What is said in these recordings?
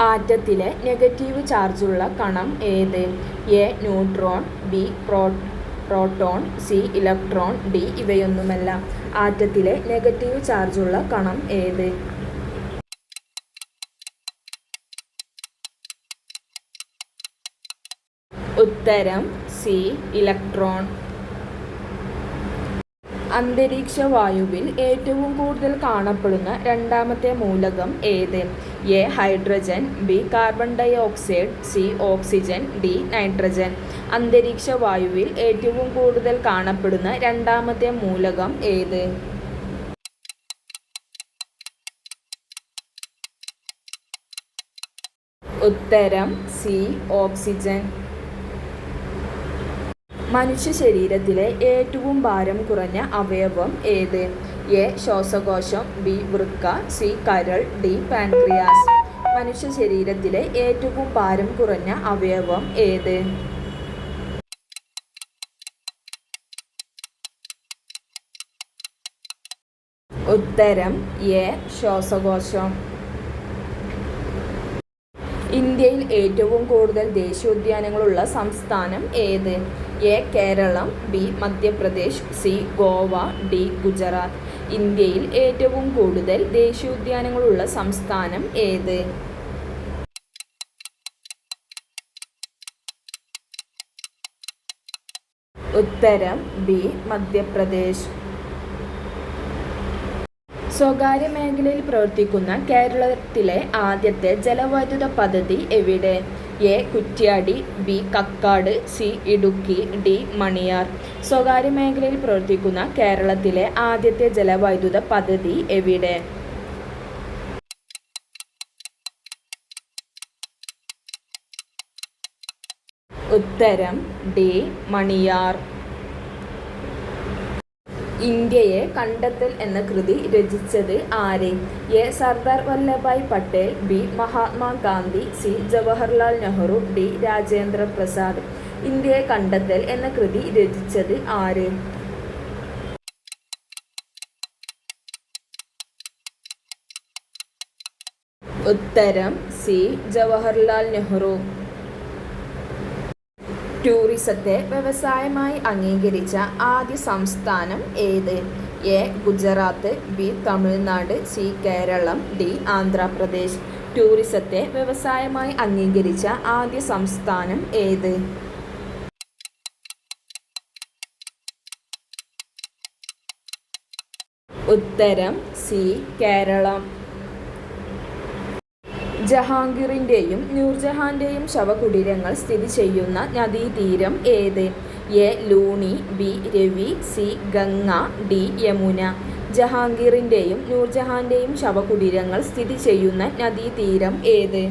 ആറ്റത്തിലെ negative ചാർജുള്ള കണം ഏത്? A neutron B pro proton C electron D ഇവയൊന്നുമല്ല. ആറ്റത്തിലെ നെഗറ്റീവ് ചാർജുള്ള കണം ഏത്? ഉത്തരം സി ഇലക്ട്രോൺ. അന്തരീക്ഷ വായുവിൽ ഏറ്റവും കൂടുതൽ കാണപ്പെടുന്ന രണ്ടാമത്തെ മൂലകം ഏത്? A hydrogen B carbon dioxide C oxygen D nitrogen. അന്തരീക്ഷ വായുവിൽ ഏറ്റവും കൂടുതൽ കാണപ്പെടുന്ന രണ്ടാമത്തെ മൂലകം ഏത്? ഉത്തരം സി ഓക്സിജൻ. മനുഷ്യ ശരീരത്തിലെ ഏറ്റവും ഭാരം കുറഞ്ഞ അവയവം ഏത്? എ ശ്വാസകോശം ബി വൃക്ക സി കരൾ ഡി പാൻക്രിയാസ്. മനുഷ്യ ശരീരത്തിലെ ഏറ്റവും ഭാരം കുറഞ്ഞ അവയവം ഏത്? ഉത്തരം എ ശ്വാസകോശം ഇന്ത്യയിൽ ഏറ്റവും കൂടുതൽ ദേശീയോദ്യാനങ്ങളുള്ള സംസ്ഥാനം ഏത്? A Keralam B Madhya Pradesh C Goa D Gujarat. ഇന്ത്യയിൽ ഏറ്റവും കൂടുതൽ ദേശീയോദ്യാനങ്ങളുള്ള സംസ്ഥാനം ഏത്? ഉത്തരം ബി മധ്യപ്രദേശ്. സ്വകാര്യ മേഖലയിൽ പ്രവർത്തിക്കുന്ന കേരളത്തിലെ ആദ്യത്തെ ജലവൈദ്യുത പദ്ധതി എവിടെ? A. Kuttiadi B. Kakkad C. Idukki D. Maniyar. സ്വകാര്യ മേഖലയിൽ പ്രവർത്തിക്കുന്ന കേരളത്തിലെ ആദ്യത്തെ ജലവൈദ്യുത പദ്ധതി എവിടെ? ഉത്തരം ഡി. മണിയാർ. ഇന്ത്യയെ കണ്ടെത്തൽ എന്ന കൃതി രചിച്ചത് ആര്? A. Sardar Vallabhbhai Patel B. Mahatma Gandhi C. Jawaharlal Nehru D. Rajendra Prasad. ഇന്ത്യയെ കണ്ടെത്തൽ എന്ന കൃതി രചിച്ചത് ആര്? ഉത്തരം സി. ജവഹർലാൽ നെഹ്റു. ടൂറിസത്തെ വ്യവസായമായി അംഗീകരിച്ച ആദ്യ സംസ്ഥാനം ഏത്? A Gujarat B Tamil Nadu C Keralam D Andhra Pradesh. ടൂറിസത്തെ വ്യവസായമായി അംഗീകരിച്ച ആദ്യ സംസ്ഥാനം ഏത്? ഉത്തരം സി കേരളം. ജഹാംഗീറിന്റെയും നൂർജഹാന്റെയും ശവകുടീരങ്ങൾ സ്ഥിതി ചെയ്യുന്ന നദീതീരം ഏത്? A Luni B Ravi C Ganga D Yamuna. ജഹാംഗീറിന്റെയും നൂർജഹാന്റെയും ശവകുടീരങ്ങൾ സ്ഥിതി ചെയ്യുന്ന നദീതീരം ഏത്?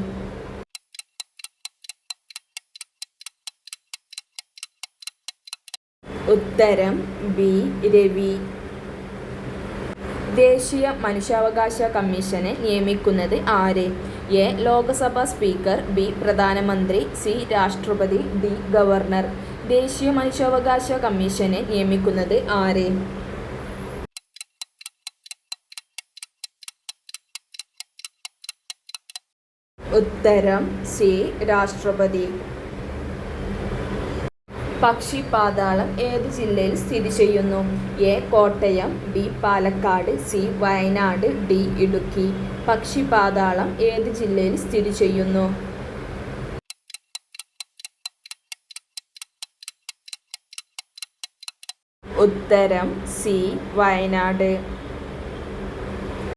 ഉത്തരം ബി രവി. ദേശീയ മനുഷ്യാവകാശ കമ്മീഷനെ നിയമിക്കുന്നത് ആര്? A. Lok Sabha speaker B. പ്രധാനമന്ത്രി സി. രാഷ്ട്രപതി ഡി. ഗവർണർ. ദേശീയ മനുഷ്യാവകാശ കമ്മീഷനെ നിയമിക്കുന്നത് ആര്? ഉത്തരം സി. രാഷ്ട്രപതി. പക്ഷി പാതാളം ഏത് ജില്ലയിൽ സ്ഥിതി ചെയ്യുന്നു? A. Kottayam B. Palakkad C. Wayanad D. Idukki. Pakshipathalam ഏത് ജില്ലയിൽ സ്ഥിതി ചെയ്യുന്നു? ഉത്തരം സി. വയനാട്.